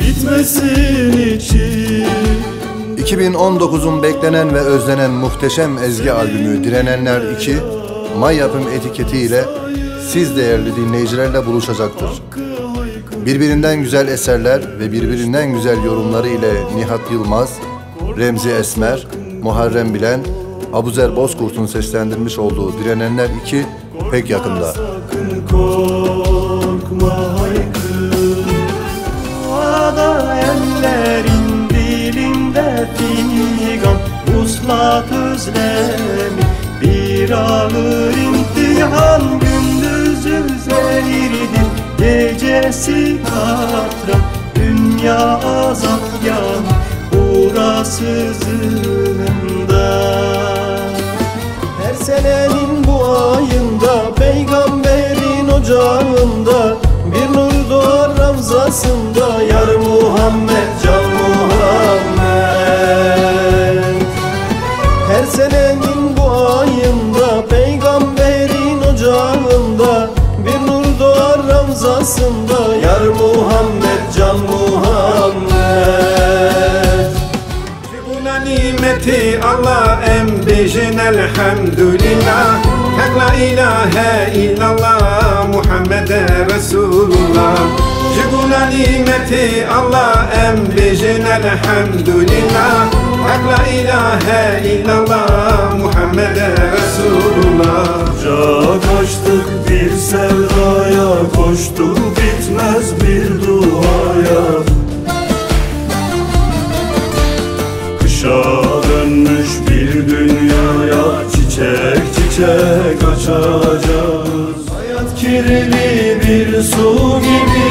Bitmesin için 2019'un beklenen ve özlenen muhteşem ezgi albümü Direnenler 2, May yapım etiketiyle siz değerli dinleyicilerle buluşacaktır. Birbirinden güzel eserler ve birbirinden güzel yorumları ile Nihat Yılmaz, Remzi Esmer, Muharrem Bilen, Abuzer Bozkurt'un seslendirmiş olduğu Direnenler 2 pek yakında. sakın figan Uslat özlemi bir ağır imtihan Gündüzü zehirdir gecesi katran Dünya azap yan burası zindan her senenin bu ayında Peygamberin ocağında Bir nur doğar ravzasında Yar Muhammed doğar ravzasında Yar Muhammed Can Muhammed. Buna nimeti Allah em bejin elhamdülillah. Hak la ilahe illallah Muhammede Resulullah. Buna nimeti Allah em bejin elhamdülillah. Hak la ilahe illallah Muhammede Resulullah. Ca koştuk bir sevdaya Koştuk bitmez bir duaya. Kışa dönmüş bir dünyaya Çiçek çiçek açacağız. Hayat kirli bir su gibi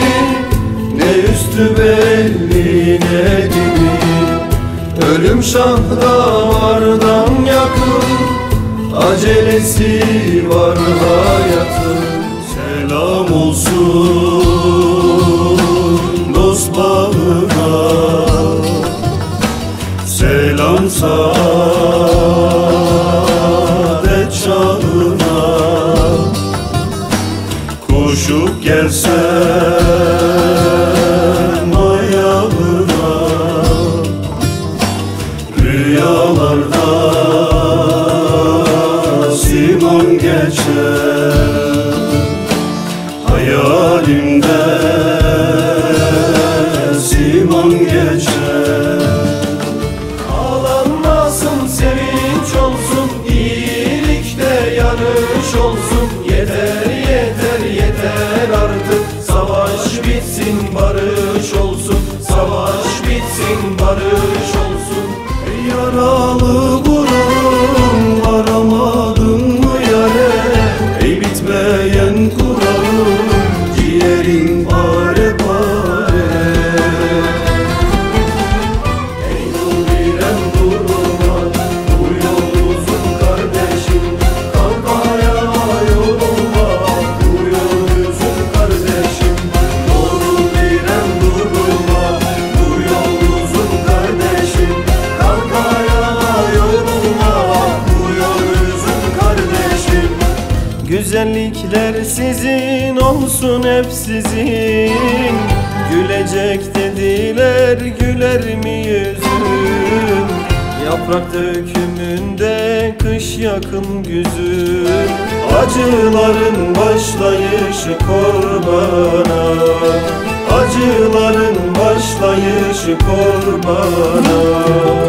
Ne üstü belli ne dibi Ölüm şah damardan yakın Acelesi var hayatın dost bağına Selam saadet çağına Koşup gelsen ayağına Rüyalarda Simon geçer olsun Yeter Güzellikler sizin olsun hep sizin. Gülecek dediler güler mi yüzüm Yaprak dökümünde kış yakın güzüm Acıların başlayışı korbana. Acıların başlayışı korbana